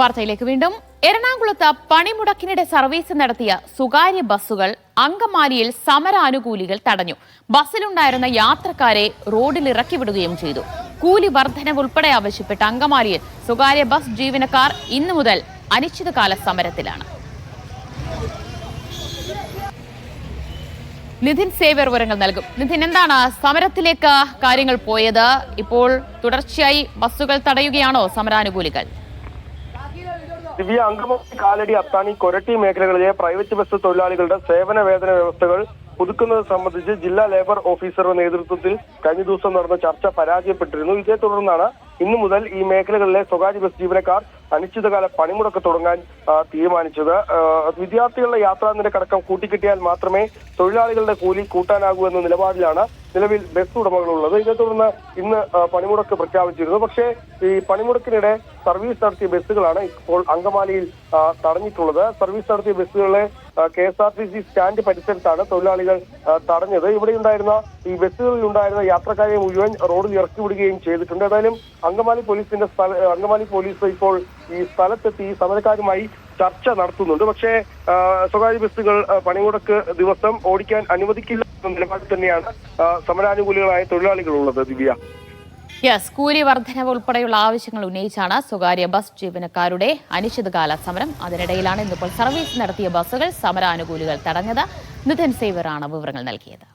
വാർത്തയിലേക്ക് വീണ്ടും. എറണാകുളത്ത് പണിമുടക്കിനിടെ സർവീസ് നടത്തിയ സ്വകാര്യ ബസ്സുകൾ അങ്കമാലിയിൽ സമരാനുകൂലികൾ തടഞ്ഞു. ബസ്സിലുണ്ടായിരുന്ന യാത്രക്കാരെ റോഡിൽ ഇറക്കിവിടുകയും ചെയ്തു. കൂലി വർധനവ് ഉൾപ്പെടെ ആവശ്യപ്പെട്ട് അങ്കമാലിയിൽ സ്വകാര്യ ബസ് ജീവനക്കാർ ഇന്നു മുതൽ അനിശ്ചിതകാല സമരത്തിലാണ്. നിതിൻ സേവ്യർ വിവരങ്ങൾ നൽകും. നിതിൻ എന്താണ് സമരത്തിലേക്ക് കാര്യങ്ങൾ പോയത്? ഇപ്പോൾ തുടർച്ചയായി ബസ്സുകൾ തടയുകയാണോ സമരാനുകൂലികൾ? ദിവ്യ അങ്കമത്തി കാലടി അത്താണി കൊരട്ടി മേഖലകളിലെ പ്രൈവറ്റ് ബസ് തൊഴിലാളികളുടെ സേവന വേതന വ്യവസ്ഥകൾ പുതുക്കുന്നത് സംബന്ധിച്ച് ജില്ലാ ലേബർ ഓഫീസറുടെ നേതൃത്വത്തിൽ കഴിഞ്ഞ ദിവസം നടന്ന ചർച്ച പരാജയപ്പെട്ടിരുന്നു. ഇതേ തുടർന്നാണ് ഇന്നു മുതൽ ഈ മേഖലകളിലെ സ്വകാര്യ ബസ് ജീവനക്കാർ അനിശ്ചിതകാല പണിമുടക്ക് തുടങ്ങാൻ തീരുമാനിച്ചത്. വിദ്യാർത്ഥികളുടെ യാത്രാ നിരക്കടക്കം കൂട്ടിക്കിട്ടിയാൽ മാത്രമേ തൊഴിലാളികളുടെ കൂലി കൂട്ടാനാകൂ എന്ന നിലപാടിലാണ് നിലവിൽ ബസ് ഉടമകളുള്ളത്. ഇതേ തുടർന്ന് ഇന്ന് പണിമുടക്ക് പ്രഖ്യാപിച്ചിരുന്നു. പക്ഷേ ഈ പണിമുടക്കിനിടെ സർവീസ് നടത്തിയ ബസ്സുകളാണ് ഇപ്പോൾ അങ്കമാലിയിൽ തടഞ്ഞിട്ടുള്ളത്. സർവീസ് നടത്തിയ ബസ്സുകളെ K S R T C stand പരിസരത്താണ് തൊഴിലാളികൾ തടഞ്ഞത്. ഇവിടെ ഉണ്ടായിരുന്ന ഈ ബസ്സുകളിൽ ഉണ്ടായിരുന്ന യാത്രക്കാരെ മുഴുവൻ റോഡിൽ ഇറക്കി വിടുകയും ചെയ്തിട്ടുണ്ട്. ഏതായാലും അങ്കമാലി പോലീസിന്റെ സ്ഥല അങ്കമാലി പോലീസ് ഇപ്പോൾ ഈ സ്ഥലത്തെത്തി സമരക്കാരുമായി ചർച്ച നടത്തുന്നുണ്ട്. പക്ഷേ സ്വകാര്യ ബസ്സുകൾ പണിമുടക്ക് ദിവസം ഓടിക്കാൻ അനുവദിക്കില്ല. നിലപാടിൽ തന്നെയാണ് സമരാനുകൂലികളായ തൊഴിലാളികളുള്ളത് ദിവ്യ. യെസ് കൂലി വർധനവ് ഉൾപ്പെടെയുള്ള ആവശ്യങ്ങൾ ഉന്നയിച്ചാണ് സ്വകാര്യ ബസ് ജീവനക്കാരുടെ അനിശ്ചിതകാല സമരം. അതിനിടയിലാണ് ഇന്നിപ്പോൾ സർവീസ് നടത്തിയ ബസ്സുകൾ സമരാനുകൂലികൾ തടഞ്ഞത്. നിതിൻ സേവറാണ് വിവരങ്ങൾ നൽകിയത്.